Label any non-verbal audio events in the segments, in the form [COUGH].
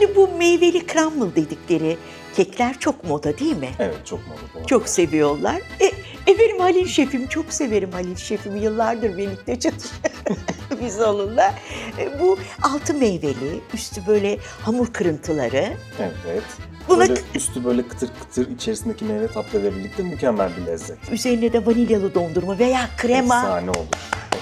Şimdi bu meyveli crumble dedikleri kekler çok moda değil mi? Evet çok moda. Çok seviyorlar. E, efendim Halil Şef'im çok severim Halil Şef'imi. Yıllardır birlikte çalışıyoruz [LAUGHS] biz onunla. E, bu altı meyveli, üstü böyle hamur kırıntıları. Evet. Buna- Böyle üstü böyle kıtır kıtır içerisindeki meyve tatlarıyla birlikte mükemmel bir lezzet. Üzerine de vanilyalı dondurma veya krema. Efsane olur.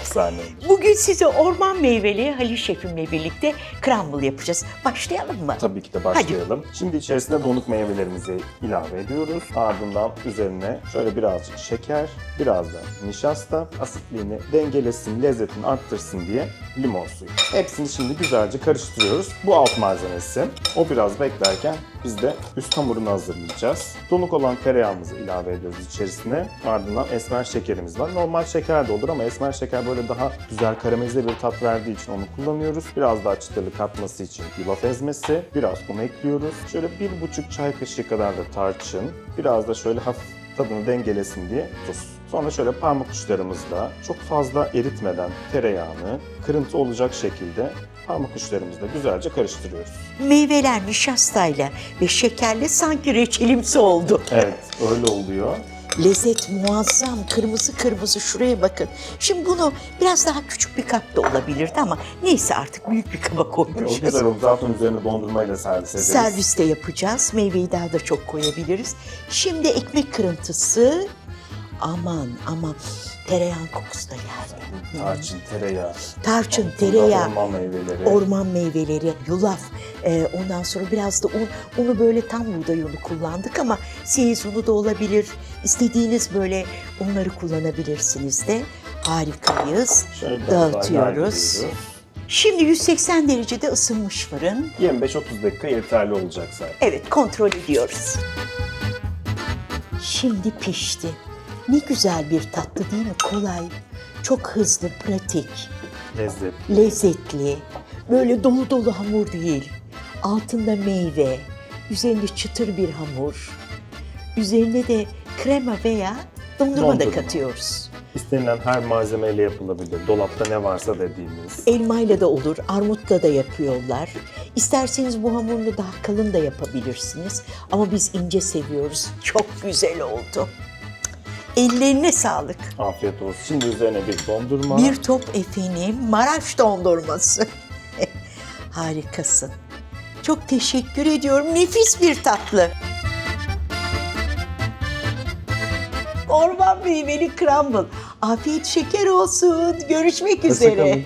Efsane. Bugün size orman meyveli Halil Şef'imle birlikte crumble yapacağız. Başlayalım mı? Tabii ki de başlayalım. Şimdi içerisine donuk meyvelerimizi ilave ediyoruz. Ardından üzerine şöyle birazcık şeker, biraz da nişasta asitliğini dengelesin, lezzetini arttırsın diye limon suyu. Hepsini şimdi güzelce karıştırıyoruz. Bu alt malzemesi. O biraz beklerken biz de üst hamurunu hazırlayacağız. Donuk olan tereyağımızı ilave ediyoruz içerisine. Ardından esmer şekerimiz var. Normal şeker de olur ama esmer şeker böyle daha güzel karamelize bir tat verdiği için onu kullanıyoruz. Biraz daha çıtırlık katması için yulaf ezmesi, biraz un ekliyoruz. Şöyle bir buçuk çay kaşığı kadar da tarçın, biraz da şöyle hafif tadını dengelesin diye tuz. Sonra şöyle parmak uçlarımızla çok fazla eritmeden tereyağını kırıntı olacak şekilde parmak uçlarımızla güzelce karıştırıyoruz. Meyveler nişastayla ve şekerle sanki reçelimsi oldu. Evet, öyle oluyor. Lezzet muazzam. Kırmızı kırmızı şuraya bakın. Şimdi bunu biraz daha küçük bir kapta olabilirdi ama neyse artık büyük bir kaba O koymuşuz. güzel oldu. Zaten üzerine dondurmayla servis ederiz. Serviste yapacağız. Meyveyi daha da çok koyabiliriz. Şimdi ekmek kırıntısı. Aman aman tereyağın kokusu da geldi. Tarçın, tereyağı. Tarçın, tereyağı, Orman meyveleri. orman meyveleri, yulaf. Ee, ondan sonra biraz da un. Unu böyle tam buğday unu kullandık ama seyiz unu da olabilir. İstediğiniz böyle unları kullanabilirsiniz de. Harikayız. Şöyle Dağıtıyoruz. Şimdi 180 derecede ısınmış fırın. 25-30 dakika yeterli olacak zaten. Evet kontrol ediyoruz. Şimdi pişti. Ne güzel bir tatlı değil mi? Kolay, çok hızlı, pratik, Lezzet. lezzetli. Böyle dolu dolu hamur değil. Altında meyve, üzerinde çıtır bir hamur. Üzerine de krema veya dondurma, da Dondurma. katıyoruz. İstenilen her malzemeyle yapılabilir. Dolapta ne varsa dediğimiz. Elmayla da olur, armutla da yapıyorlar. İsterseniz bu hamurunu daha kalın da yapabilirsiniz. Ama biz ince seviyoruz. Çok güzel oldu. Ellerine sağlık. Afiyet olsun. Şimdi üzerine bir dondurma. Bir top efendim Maraş dondurması. [LAUGHS] Harikasın. Çok teşekkür ediyorum. Nefis bir tatlı. Orman meyveli crumble. Afiyet şeker olsun. Görüşmek üzere. Hoşçakalın.